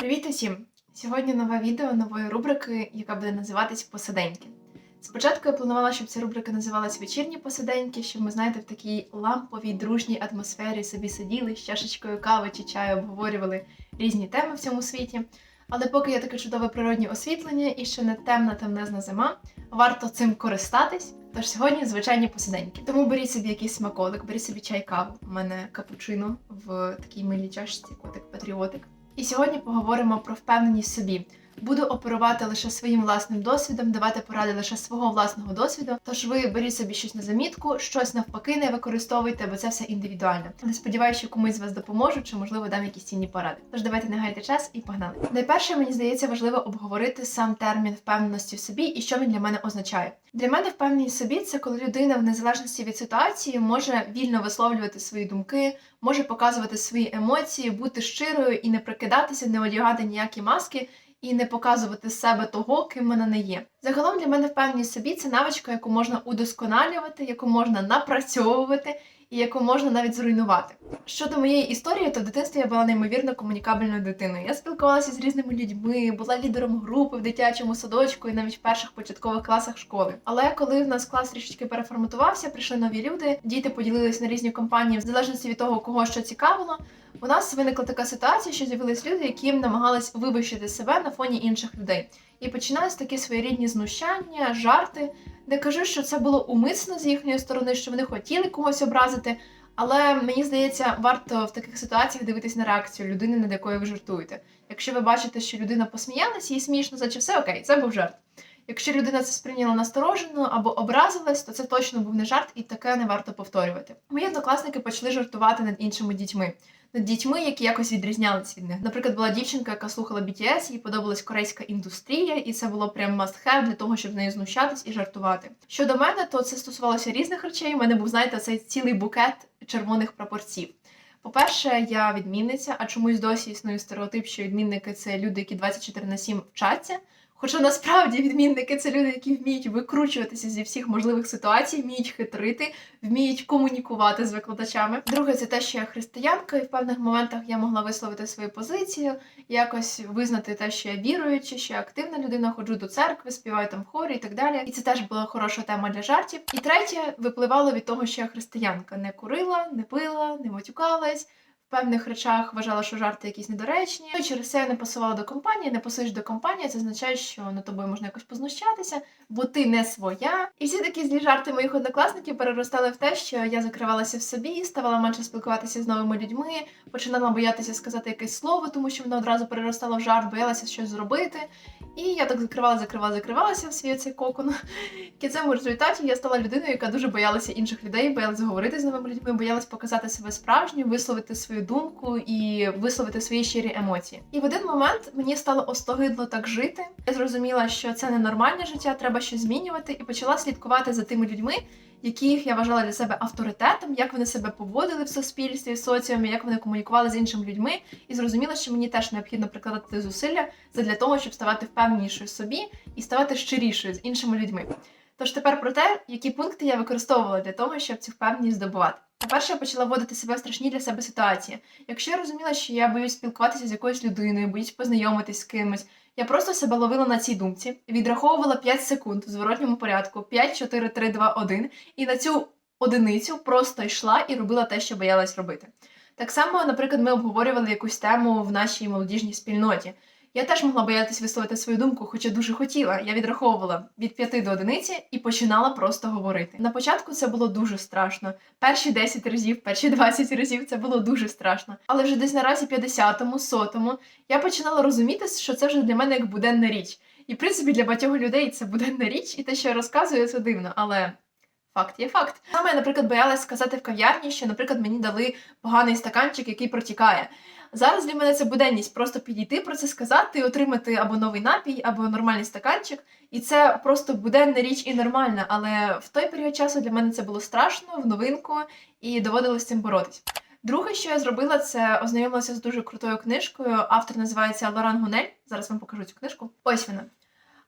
Привіт усім! Сьогодні нове відео нової рубрики, яка буде називатись Посиденьки. Спочатку я планувала, щоб ця рубрика називалась Вечірні посиденьки, щоб ми, знаєте, в такій ламповій, дружній атмосфері собі сиділи з чашечкою кави чи чаю, обговорювали різні теми в цьому світі. Але поки є таке чудове природнє освітлення і ще не темна темнезна зима, варто цим користатись. Тож сьогодні звичайні посиденьки. Тому беріть собі якийсь смаколик, беріть собі чай каву. У мене капучино в такій милій чашці, котик патріотик. І сьогодні поговоримо про впевненість в собі. Буду оперувати лише своїм власним досвідом, давати поради лише свого власного досвіду. Тож ви беріть собі щось на замітку, щось навпаки не використовуйте, бо це все індивідуально. Але сподіваюся, що комусь з вас допоможу, чи можливо дам якісь цінні поради. Тож давайте не гайте час і погнали. Найперше, мені здається, важливо обговорити сам термін впевненості в собі і що він для мене означає. Для мене впевненість в собі це коли людина, в незалежності від ситуації, може вільно висловлювати свої думки, може показувати свої емоції, бути щирою і не прикидатися, не одягати ніякі маски і не показувати себе того, ким вона не є. Загалом для мене впевненість собі це навичка, яку можна удосконалювати, яку можна напрацьовувати і яку можна навіть зруйнувати. Щодо моєї історії, то в дитинстві я була неймовірно комунікабельною дитиною. Я спілкувалася з різними людьми, була лідером групи в дитячому садочку і навіть в перших початкових класах школи. Але коли в нас клас трішечки переформатувався, прийшли нові люди, діти поділились на різні компанії, в залежності від того, кого що цікавило. У нас виникла така ситуація, що з'явились люди, які намагались вивищити себе на фоні інших людей. І починались такі своєрідні знущання, жарти, де кажу, що це було умисно з їхньої сторони, що вони хотіли когось образити. Але мені здається, варто в таких ситуаціях дивитись на реакцію людини, над якою ви жартуєте. Якщо ви бачите, що людина посміялась, їй смішно, значить все окей, це був жарт. Якщо людина це сприйняла насторожено або образилась, то це точно був не жарт, і таке не варто повторювати. Мої однокласники почали жартувати над іншими дітьми. Над дітьми, які якось відрізнялись від них. Наприклад, була дівчинка, яка слухала BTS, їй подобалась корейська індустрія, і це було прям must have для того, щоб з нею знущатись і жартувати. Щодо мене, то це стосувалося різних речей. У мене був, знаєте, цей цілий букет червоних прапорців. По-перше, я відмінниця, а чомусь досі існує стереотип, що відмінники це люди, які 24 на 7 вчаться. Хоча насправді відмінники це люди, які вміють викручуватися зі всіх можливих ситуацій, вміють хитрити, вміють комунікувати з викладачами. Друге, це те, що я християнка, і в певних моментах я могла висловити свою позицію, якось визнати те, що я віруюча, що я активна людина, ходжу до церкви, співаю там в хорі і так далі. І це теж була хороша тема для жартів. І третє випливало від того, що я християнка, не курила, не пила, не матюкалась. Певних речах вважала, що жарти якісь недоречні. Ну, і через це я не пасувала до компанії, не пасуєш до компанії, це означає, що над тобою можна якось познущатися, бо ти не своя. І всі такі злі жарти моїх однокласників переростали в те, що я закривалася в собі, ставала менше спілкуватися з новими людьми, починала боятися сказати якесь слово, тому що воно одразу переростало в жарт, боялася щось зробити. І я так закривала, закривала, закривалася в свій цей кокон. В кінцевому результаті я стала людиною, яка дуже боялася інших людей, боялася говорити з новими людьми, боялась показати себе справжньою, висловити свою думку і висловити свої щирі емоції. І в один момент мені стало остогидло так жити. Я зрозуміла, що це не нормальне життя, треба щось змінювати, і почала слідкувати за тими людьми, яких я вважала для себе авторитетом, як вони себе поводили в суспільстві, в соціумі, як вони комунікували з іншими людьми, і зрозуміла, що мені теж необхідно прикладати зусилля для того, щоб ставати впевненішою собі і ставати щирішою з іншими людьми. Тож тепер про те, які пункти я використовувала для того, щоб цю впевненість здобувати. По-перше, я почала вводити себе в страшні для себе ситуації. Якщо я розуміла, що я боюсь спілкуватися з якоюсь людиною, боюсь познайомитись з кимось, я просто себе ловила на цій думці, відраховувала 5 секунд в зворотньому порядку, 5, 4, 3, 2, 1, і на цю одиницю просто йшла і робила те, що боялась робити. Так само, наприклад, ми обговорювали якусь тему в нашій молодіжній спільноті. Я теж могла боятися висловити свою думку, хоча дуже хотіла. Я відраховувала від 5 до одиниці і починала просто говорити. На початку це було дуже страшно. Перші 10 разів, перші 20 разів це було дуже страшно. Але вже десь наразі 50-му, 100-му я починала розуміти, що це вже для мене як буденна річ. І в принципі для багатьох людей це буденна річ, і те, що я розказую, це дивно, але. Факт є факт. Саме наприклад, боялась сказати в кав'ярні, що, наприклад, мені дали поганий стаканчик, який протікає. Зараз для мене це буденність просто підійти про це сказати, і отримати або новий напій, або нормальний стаканчик. І це просто буденна річ і нормальна. Але в той період часу для мене це було страшно, в новинку, і доводилось з цим боротись. Друге, що я зробила, це ознайомилася з дуже крутою книжкою. Автор називається Лоран Гунель. Зараз вам покажу цю книжку. Ось вона.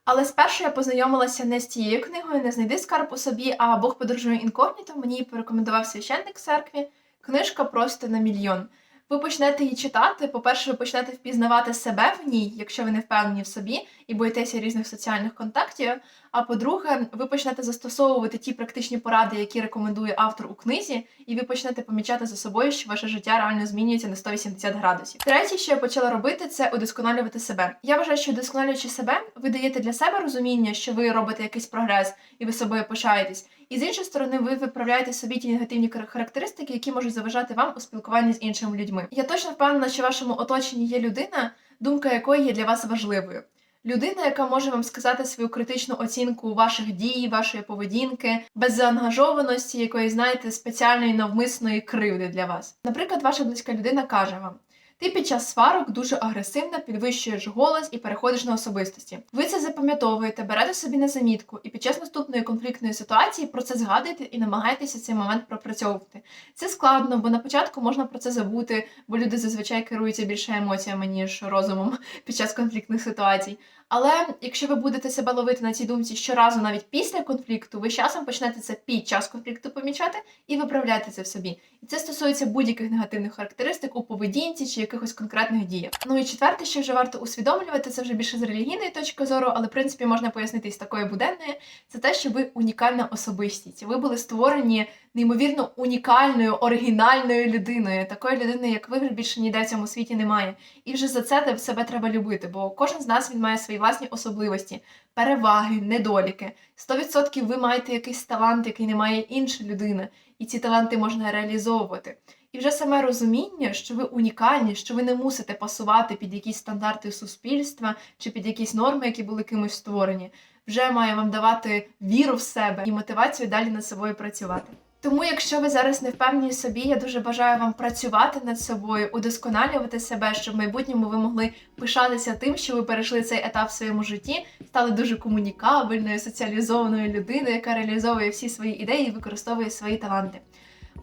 Але спершу я познайомилася не з тією книгою, не знайди скарб у собі, а Бог подорожує інкогніто. Мені порекомендував священник церкві. Книжка просто на мільйон. Ви почнете її читати. По-перше, ви почнете впізнавати себе в ній, якщо ви не впевнені в собі і боїтеся різних соціальних контактів. А по-друге, ви почнете застосовувати ті практичні поради, які рекомендує автор у книзі, і ви почнете помічати за собою, що ваше життя реально змінюється на 180 градусів. Третє, що я почала робити, це удосконалювати себе. Я вважаю, що удосконалюючи себе, ви даєте для себе розуміння, що ви робите якийсь прогрес і ви собою пишаєтесь. І з іншої сторони, ви виправляєте собі ті негативні характеристики, які можуть заважати вам у спілкуванні з іншими людьми. Я точно впевнена, що в вашому оточенні є людина, думка якої є для вас важливою. Людина, яка може вам сказати свою критичну оцінку ваших дій, вашої поведінки, без заангажованості, якої, знаєте, спеціальної навмисної кривди для вас. Наприклад, ваша близька людина каже вам: ти під час сварок дуже агресивно підвищуєш голос і переходиш на особистості. Ви це запам'ятовуєте, берете собі на замітку, і під час наступної конфліктної ситуації про це згадуєте і намагаєтеся цей момент пропрацьовувати. Це складно, бо на початку можна про це забути, бо люди зазвичай керуються більше емоціями, ніж розумом під час конфліктних ситуацій. Але якщо ви будете себе ловити на цій думці щоразу, навіть після конфлікту, ви з часом почнете це під час конфлікту помічати і виправляти це в собі. І це стосується будь-яких негативних характеристик у поведінці чи якихось конкретних діях. Ну і четверте, що вже варто усвідомлювати, це вже більше з релігійної точки зору, але в принципі можна пояснити і з такої буденної. Це те, що ви унікальна особистість. Ви були створені неймовірно унікальною, оригінальною людиною. Такої людини, як ви, більше ніде в цьому світі немає. І вже за це себе треба любити, бо кожен з нас він має свої власні особливості, переваги, недоліки. 100% ви маєте якийсь талант, який не має інша людина, і ці таланти можна реалізовувати. І вже саме розуміння, що ви унікальні, що ви не мусите пасувати під якісь стандарти суспільства чи під якісь норми, які були кимось створені, вже має вам давати віру в себе і мотивацію далі над собою працювати. Тому, якщо ви зараз не впевнені собі, я дуже бажаю вам працювати над собою, удосконалювати себе, щоб в майбутньому ви могли пишатися тим, що ви перейшли цей етап в своєму житті, стали дуже комунікабельною, соціалізованою людиною, яка реалізовує всі свої ідеї і використовує свої таланти.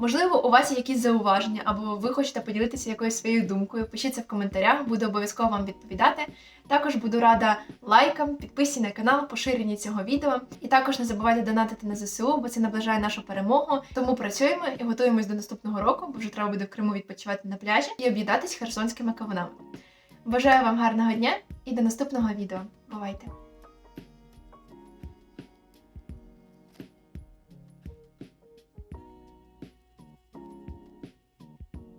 Можливо, у вас є якісь зауваження, або ви хочете поділитися якоюсь своєю думкою. Пишіть в коментарях, буду обов'язково вам відповідати. Також буду рада лайкам, підписці на канал, поширенні цього відео. І також не забувайте донатити на ЗСУ, бо це наближає нашу перемогу. Тому працюємо і готуємось до наступного року, бо вже треба буде в Криму відпочивати на пляжі і об'їдатись херсонськими кавунами. Бажаю вам гарного дня і до наступного відео. Бувайте!